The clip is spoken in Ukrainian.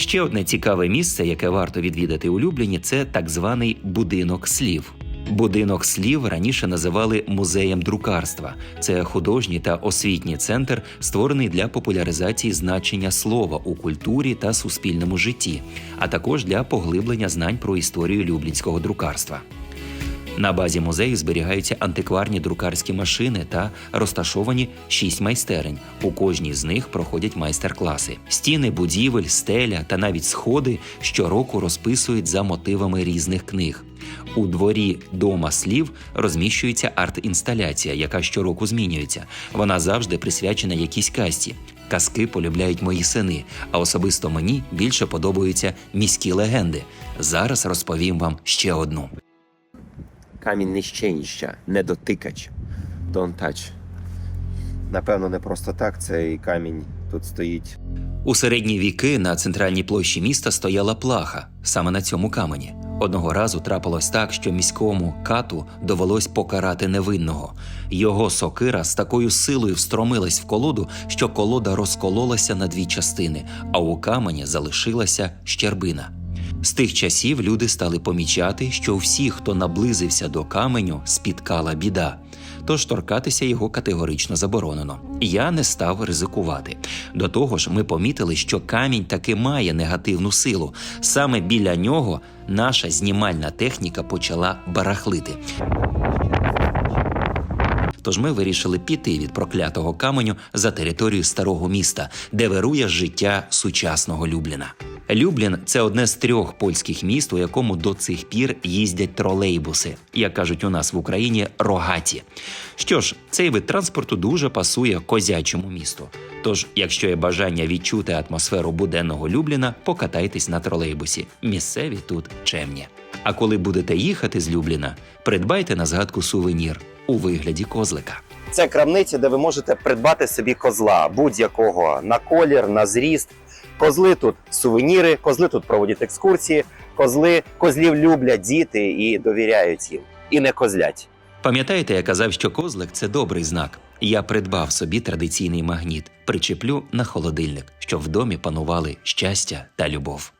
Ще одне цікаве місце, яке варто відвідати у Любліні, це так званий будинок слів. Будинок слів раніше називали музеєм друкарства. Це художній та освітній центр, створений для популяризації значення слова у культурі та суспільному житті, а також для поглиблення знань про історію люблінського друкарства. На базі музею зберігаються антикварні друкарські машини та розташовані шість майстерень. У кожній з них проходять майстер-класи. Стіни, будівель, стеля та навіть сходи щороку розписують за мотивами різних книг. У дворі дома слів розміщується арт-інсталяція, яка щороку змінюється. Вона завжди присвячена якійсь касті. Казки полюбляють мої сини, а особисто мені більше подобаються міські легенди. Зараз розповім вам ще одну. Камінь нищенища, недотикач. Don't touch. Напевно, не просто так цей камінь тут стоїть. У середні віки на центральній площі міста стояла плаха саме на цьому камені. Одного разу трапилось так, що міському кату довелось покарати невинного. Його сокира з такою силою встромилась в колоду, що колода розкололася на дві частини, а у камені залишилася щербина. З тих часів люди стали помічати, що всі, хто наблизився до каменю, спіткала біда. Тож торкатися його категорично заборонено. Я не став ризикувати. До того ж, ми помітили, що камінь таки має негативну силу. Саме біля нього наша знімальна техніка почала барахлити. Тож ми вирішили піти від проклятого каменю за територію старого міста, де вирує життя сучасного Любліна. Люблін це одне з трьох польських міст, у якому до цих пір їздять тролейбуси, як кажуть у нас в Україні, рогаті. Що ж, цей вид транспорту дуже пасує козячому місту. Тож, якщо є бажання відчути атмосферу буденного Любліна, покатайтесь на тролейбусі. Місцеві тут чемні. А коли будете їхати з Любліна, придбайте на згадку сувенір у вигляді козлика. Це крамниця, де ви можете придбати собі козла будь-якого на колір, на зріст. Козли тут сувеніри, козли тут проводять екскурсії, козли козлів люблять діти і довіряють їм. І не козлять. Пам'ятаєте, я казав, що козлик це добрий знак. Я придбав собі традиційний магніт, причеплю на холодильник, щоб в домі панували щастя та любов.